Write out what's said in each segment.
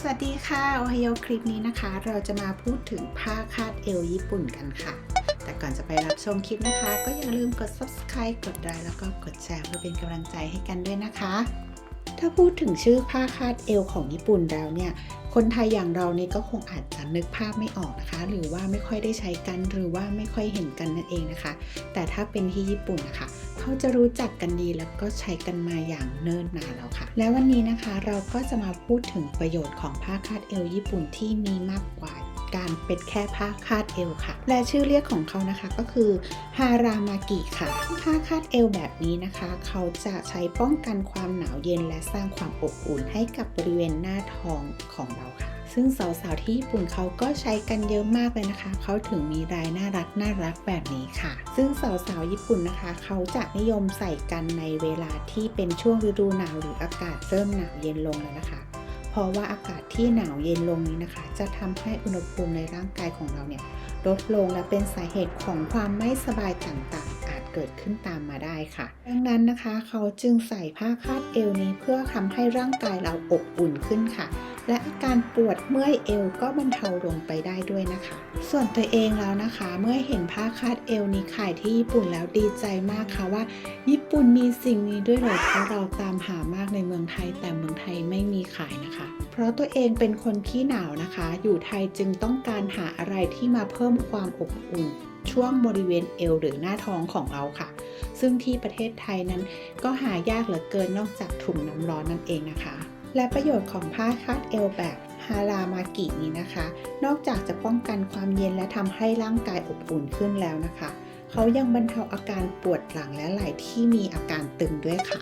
สวัสดีค่ะโอไฮโอคลิปนี้นะคะ เราจะมาพูดถึงผ้าคาดเอวญี่ปุ่นกันค่ะ แต่ก่อนจะไปรับชมคลิปนะคะ ก็อย่าลืมกด subscribe กดไลค์แล้วก็กดแชร์เพื่อเป็นกำลังใจให้กันด้วยนะคะ ถ้าพูดถึงชื่อผ้าคาดเอวของญี่ปุ่นแล้วเนี่ย คนไทยอย่างเราเนี่ยก็คงอาจจะนึกภาพไม่ออกนะคะ หรือว่าไม่ค่อยได้ใช้กันหรือว่าไม่ค่อยเห็นกันนั่นเองนะคะ แต่ถ้าเป็นที่ญี่ปุ่นนะคะ เขาจะรู้จักกันดีแล้วก็ใช้กันมาอย่างเนิ่นนานแล้วค่ะ และวันนี้นะคะเราก็จะมาพูดถึงประโยชน์ของผ้าคาดเอวญี่ปุ่นที่มีมากกว่า การเป็นแค่ผ้าคาดเอวค่ะ และชื่อเรียกของเขานะคะก็คือฮารามากิค่ะ ผ้าคาดเอวแบบนี้นะคะ เขาจะใช้ป้องกันความหนาวเย็นและสร้างความอบอุ่นให้กับบริเวณหน้าท้องของเราค่ะซึ่งสาวๆที่ญี่ปุ่นเขาก็ใช้กันเยอะมากเลยนะคะ เขาถึงมีรายน่ารักน่ารักแบบนี้ค่ะ ซึ่งสาวๆญี่ปุ่นนะคะ เขาจะนิยมใส่กันในเวลาที่เป็นช่วงฤดูหนาวหรืออากาศเริ่มหนาวเย็นลงแล้วนะคะ ราะว่าอากาศที่หนาวเย็นลงนี้นะคะ จะทำให้อุณหภูมิในร่างกายของเราเนี่ยลดลงและเป็นสาเหตุของความไม่สบายต่างๆ อาจเกิดขึ้นตามมาได้ค่ะ ดังนั้นนะคะเขาจึงใส่ผ้าคาดเอวนี้เพื่อทำให้ร่างกายเราอบอุ่นขึ้นค่ะและอาการปวดเมื่อยเอวก็บรรเทาลงไปได้ด้วยนะคะ ส่วนตัวเองแล้วนะคะ เมื่อเห็นผ้าคาดเอวนี้ขายที่ญี่ปุ่นแล้วดีใจมากค่ะว่า ญี่ ปุ่นมีสิ่งนี้ด้วยเหรอเพราะเราตามหามากในเมืองไทย แต่เมืองไทยไม่มีขายนะคะ เพราะตัวเองเป็นคนขี้หนาวนะคะ อยู่ไทยจึงต้องการหาอะไรที่มาเพิ่มความอบอุ่น ช่วงบริเวณเอวหรือหน้าท้องของเราค่ะ ซึ่งที่ประเทศไทยนั้นก็หายากเหลือเกินนอกจากถุงน้ำร้อนนั่นเองนะคะ และประโยชน์ของผ้าคาดเอวแบบฮารามากินี้นะคะ นอกจากจะป้องกันความเย็นและทำให้ร่างกายอบอุ่นขึ้นแล้วนะคะ เขายังบรรเทาอาการปวดหลังและไหล่ที่มีอาการตึงด้วยค่ะ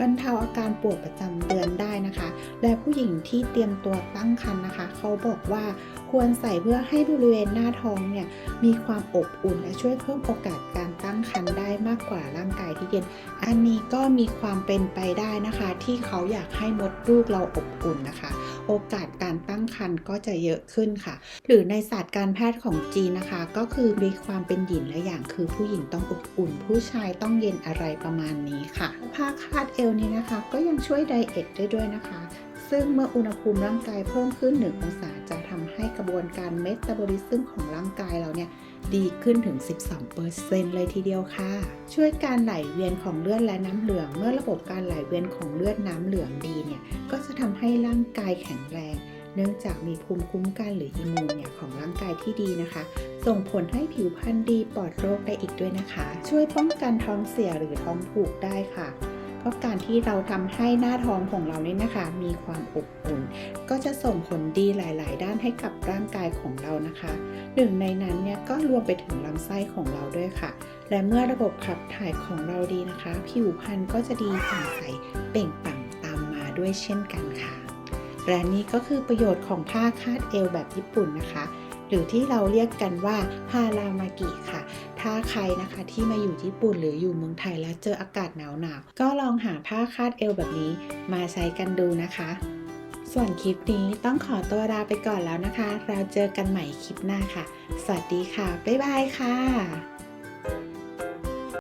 บรรเทาอาการปวดประจำเดือนได้นะคะ และผู้หญิงที่เตรียมตัวตั้งครรภ์นะคะ เขาบอกว่าควรใส่เพื่อให้บริเวณหน้าท้องเนี่ยมีความอบอุ่นและช่วยเพิ่มโอกาสการตั้งครรภ์ได้มากกว่าร่างกายที่เย็น อันนี้ก็มีความเป็นไปได้นะคะ ที่เขาอยากให้มดลูกเราอบอุ่นนะคะ โอกาสการตั้งครรภ์ก็จะเยอะขึ้นค่ะ หรือในศาสตร์การแพทย์ของจีนนะคะ ก็คือมีความเป็นหญินและอย่างคือผู้หญิงต้องอบอุ่น ผู้ชายต้องเย็นอะไรประมาณนี้ค่ะ ผ้าคาดเอวนี้นะคะ ก็ยังช่วยไดเอทได้ด้วยนะคะ ซึ่งเมื่ออุณหภูมิร่างกายเพิ่มขึ้น1องศาจะ กระบวนการเมตาบอลิซึมของร่างกายเราเนี่ยดีขึ้นถึง 12%เลยทีเดียวค่ะ ช่วยการไหลเวียนของเลือดและน้ำเหลือง เมื่อระบบการไหลเวียนของเลือดน้ำเหลืองดีเนี่ย ก็จะทำให้ร่างกายแข็งแรง เนื่องจากมีภูมิคุ้มกันหรืออิมมูนเนี่ยของร่างกายที่ดีนะคะ ส่งผลให้ผิวพรรณดีปลอดโรคได้อีกด้วยนะคะ ช่วยป้องกันท้องเสียหรือท้องผูกได้ค่ะ เพราะการที่เราทำให้หน้าท้องของเราเนี่ยนะคะ มีความอบอุ่น ก็จะส่งผลดีหลาย ๆ ด้านให้กับร่างกายของเรานะคะหนึ่งในนั้นเนี่ยก็รวมไปถึงลำไส้ของเราด้วยค่ะ และเมื่อระบบขับถ่ายของเราดีนะคะ ผิวพรรณก็จะดีผ่องใสเปล่งปลั่งตามมาด้วยเช่นกันค่ะและนี่ก็คือประโยชน์ของผ้าคาดเอวแบบญี่ปุ่นนะคะ รือที่เราเรียกกันว่าฮารามากิค่ะ ถ้าใครนะคะที่มาอยู่ญี่ปุ่นหรืออยู่เมืองไทยแล้วเจออากาศหนาวๆ ก็ลองหาผ้าคาดเอวแบบนี้มาใช้กันดูนะคะ ส่วนคลิปนี้ต้องขอตัวลาไปก่อนแล้วนะคะ เราเจอกันใหม่คลิปหน้าค่ะ สวัสดีค่ะ บ๊ายบายค่ะ